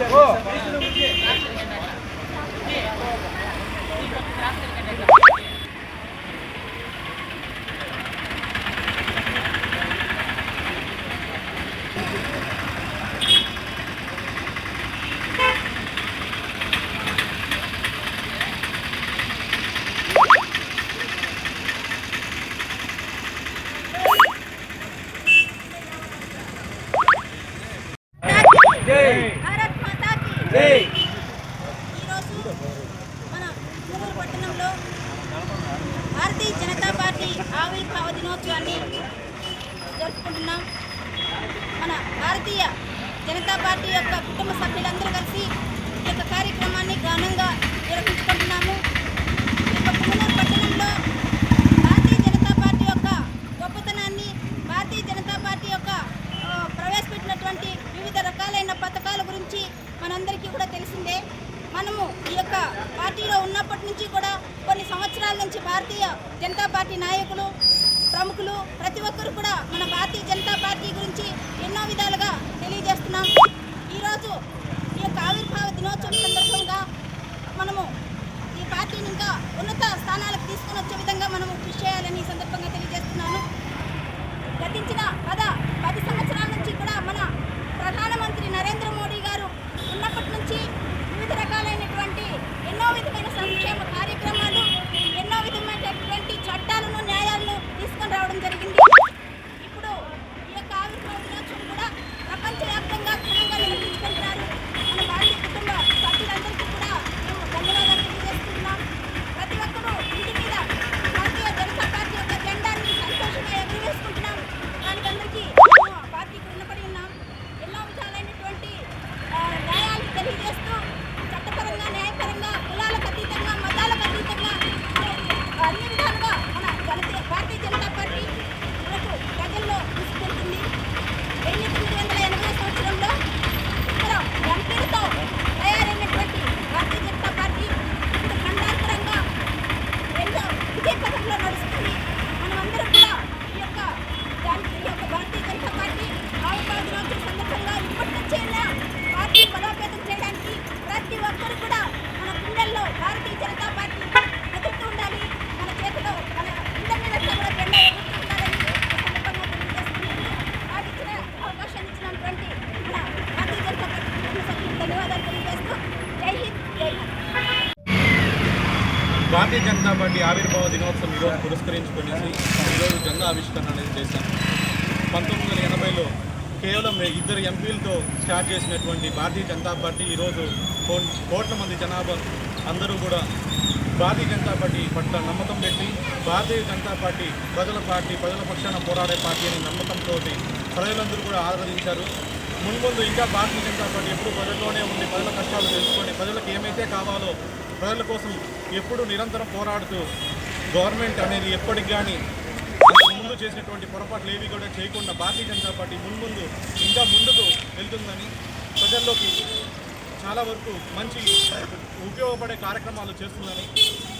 Oh. ఈరోజు మన పునూరు పట్టణంలో భారతీయ జనతా పార్టీ ఆవిర్భావ దినోత్సవాన్ని జరుపుకుంటున్నాం. మన భారతీయ జనతా పార్టీ యొక్క కుటుంబ సభ్యులందరూ కలిసి ఈ యొక్క కార్యక్రమాన్ని ఘనంగా నిర్వహించుకుంటున్నాము ఈ యొక్క పునూరు పట్టణంలో భారతీయ జనతా పార్టీ యొక్క గొప్పతనాన్ని భారతీయ జనతా పార్టీ యొక్క ఆ, ప్రవేశపెట్టినటువంటి వివిధ రకాలైన పథకాల గురించి మనందరికీ కూడా తెలిసిందే మనము ఈ యొక్క పార్టీలో ఉన్నప్పటి నుంచి కూడా కొన్ని సంవత్సరాల నుంచి భారతీయ జనతా పార్టీ నాయకులు ప్రముఖులు ప్రతి ఒక్కరు కూడా మన భారతీయ జనతా పార్టీ గురించి ఎన్నో విధాలుగా తెలియజేస్తున్నాం. ఈరోజు ఈ యొక్క ఆవిర్భావ దినోత్సవం సందర్భంగా మనము ఈ పార్టీని ఇంకా ఉన్నత స్థానాలకు తీసుకుని వచ్చే విధంగా మనము కృషి చేయాలని ఈ సందర్భంగా తెలియజేస్తున్నాను. గతించిన పద పది సంవత్సరాల నుంచి కూడా మన ప్రధానమంత్రి నరేంద్ర మోడీ గారు ఉన్నప్పటి నుంచి వివిధ రకాలైనటువంటి ఎన్నో విధమైన సంక్షేమ కార్యక్రమాలు ఎన్నో విధమైనటువంటి చట్టాలను న్యాయాలను తీసుకొని రావడం జరిగింది ఇప్పుడు ఈ యొక్క ఆవిర్భావ దినోత్సవం కూడా ప్రపంచవ్యాప్తంగా ఘనంగా నిర్వహించుకుంటున్నారు మన భారతీయ కుటుంబ సభ్యులందరికీ కూడా మేము ధన్యవాదాలు తెలియజేస్తున్నాం ప్రతి ఒక్కరూ ఇంటి మీద భారతీయ జనతా పార్టీ యొక్క జెండాన్ని సంతోషంగా ఎగురవేసుకుంటున్నాం దానికి అందరికీ మేము ఆ పార్టీకి రుణపడి ఉన్నాం ఎన్నో విధాలైనటువంటి ఆ, న్యాయాలు తెలియజేస్తూ చట్టపరంగా న్యాయపరంగా కులాలకు అతీతంగా మతాలకు అతీతంగా అన్ని విధాలుగా మన జనత భారతీయ జనతా పార్టీ మనకు ప్రజల్లో తీసుకెళ్తుంది ఎనిమిది వందల ఎనభై సంవత్సరంలో ఇక్కడ ఎంపీలతో తయారైనటువంటి భారతీయ జనతా పార్టీ ఇప్పుడు ఖండాంతరంగా ఎంతో విజయ పథంలో నడుస్తుంది మనమందరం కూడా ఈ యొక్క దానికి ఈ యొక్క భారతీయ జనతా పార్టీ ఆవిర్భావ దినోత్సవం సందర్భంగా ఇప్పటి నుంచే పార్టీ బలోపేతం చేయడానికి ప్రతి ఒక్కరు కూడా మన గుండెల్లో భారతీయ జనతా పార్టీ ఎదుగుతూ ఉండాలి మన చేతిలో మన ఇంటర్ మీద కూడా జెండా ఎగురుతూ ఉండాలని ఈ సందర్భంగా తెలియజేస్తున్నాను నాకు ఇచ్చిన అవకాశాన్ని ఇచ్చినటువంటి మన భారతీయ జనతా పార్టీ కుటుంబ సభ్యులకు ధన్యవాదాలు తెలియజేస్తూ జై హింద్ జై భారత్ భారతీయ జనతా పార్టీ ఆవిర్భావ దినోత్సవం ఈరోజు పురస్కరించుకునేసి ఈరోజు జెండా ఆవిష్కరణ అనేది చేశాం. పంతొమ్మిది వందల ఎనభైలో కేవలం ఇద్దరు ఎంపీలతో స్టార్ట్ చేసినటువంటి భారతీయ జనతా పార్టీ ఈరోజు కోట్ల మంది జనాభా అందరూ కూడా భారతీయ జనతా పార్టీ పట్ల నమ్మకం పెట్టి భారతీయ జనతా పార్టీ ప్రజల పార్టీ ప్రజల పక్షాన పోరాడే పార్టీ అనే నమ్మకంతో ప్రజలందరూ కూడా ఆదరించారు మున్ముందు ఇంకా భారతీయ జనతా పార్టీ ఎప్పుడు ప్రజల్లోనే ఉండి ప్రజల కష్టాలు తెలుసుకొని ప్రజలకు ఏమైతే కావాలో ప్రజల కోసం ఎప్పుడు నిరంతరం పోరాడుతూ గవర్నమెంట్ అనేది ఎప్పటికి కానీ ముందు చేసినటువంటి పొరపాట్లు ఏవి కూడా చేయకుండా భారతీయ జనతా పార్టీ మున్ముందు ఇంకా ముందుకు వెళ్తుందని ప్రజల్లోకి చాలా వరకు మంచి ఉపయోగపడే కార్యక్రమాలు చేస్తుందని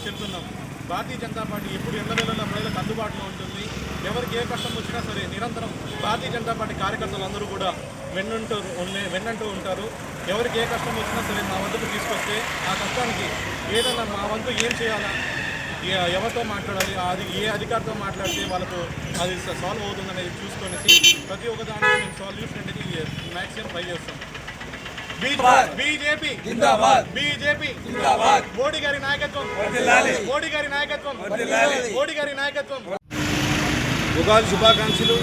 చెప్తున్నాం. భారతీయ జనతా పార్టీ ఎప్పుడు ఎల్లవేళలా ప్రజలకు అందుబాటులో ఉంటుంది. ఎవరికి ఏ కష్టం వచ్చినా సరే నిరంతరం భారతీయ జనతా పార్టీ కార్యకర్తలు అందరూ కూడా వెన్నంటూ ఉండే- వెన్నంటూ ఉంటారు. ఎవరికి ఏ కష్టం వచ్చినా సరే మా వద్దకు తీసుకొస్తే ఆ కష్టానికి ఏదైనా మా వంతు ఏం చేయాలా? ఎవరితో మాట్లాడాలి? అది ఏ అధికారితో మాట్లాడితే వాళ్ళకు అది సాల్వ్ అవుతుంది అనేది చూసుకొనేసి ప్రతి ఒక్క దానికి మేము సొల్యూషన్ అనేది మ్యాక్సిమం ట్రై చేస్తాం. బీజేపీ బీజేపీ మోడీ గారి నాయకత్వం. మోడీ గారి నాయకత్వం. మోడీ గారి నాయకత్వం. ఉగాది శుభాకాంక్షలు.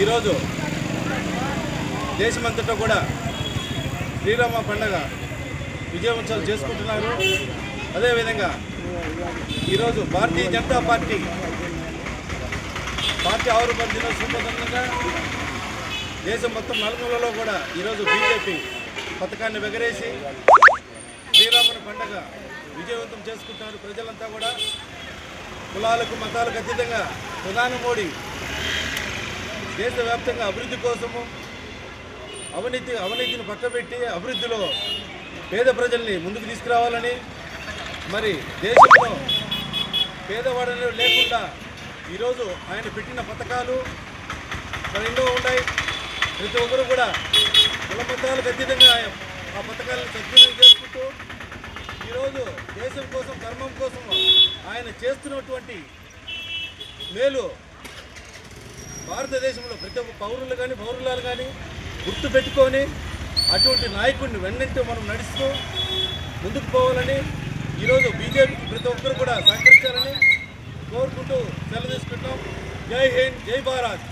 ఈరోజు దేశమంతటా కూడా శ్రీరామ పండగ విజయోత్సవాలు చేసుకుంటున్నారు. అదేవిధంగా ఈరోజు భారతీయ జనతా పార్టీ పార్టీ ఆవిర్భావ దినోత్సవంగా దేశం మొత్తం నలుమూలలో కూడా ఈరోజు బీజేపీ పథకాన్ని ఎగరేసి శ్రీరాముని పండగ విజయవంతం చేసుకుంటున్నారు. ప్రజలంతా కూడా కులాలకు మతాలకు అతీతంగా ప్రధాని మోడీ దేశవ్యాప్తంగా అభివృద్ధి కోసము అవినీతి అవినీతిని పక్కబెట్టి అభివృద్ధిలో పేద ప్రజల్ని ముందుకు తీసుకురావాలని మరి దేశంలో పేదవాడలు లేకుండా ఈరోజు ఆయన పెట్టిన పథకాలు మరి ఎన్నో ఉన్నాయి. ప్రతి ఒక్కరు కూడా కుల మతాలకు అతీతంగా ఆ పథకాలను సద్వినియోగం చేసుకుంటూ ఈరోజు దేశం కోసం ధర్మం కోసం ఆయన చేస్తున్నటువంటి మేలు భారతదేశంలో ప్రతి ఒక్క పౌరులు కానీ పౌరులాలు కానీ గుర్తు పెట్టుకొని అటువంటి నాయకుడిని వెన్నంటే మనం నడుస్తూ ముందుకు పోవాలని ఈరోజు బీజేపీకి ప్రతి ఒక్కరు కూడా సహకరించాలని కోరుకుంటూ సెలవు తీసుకుంటాం జై హింద్ జై భారత్.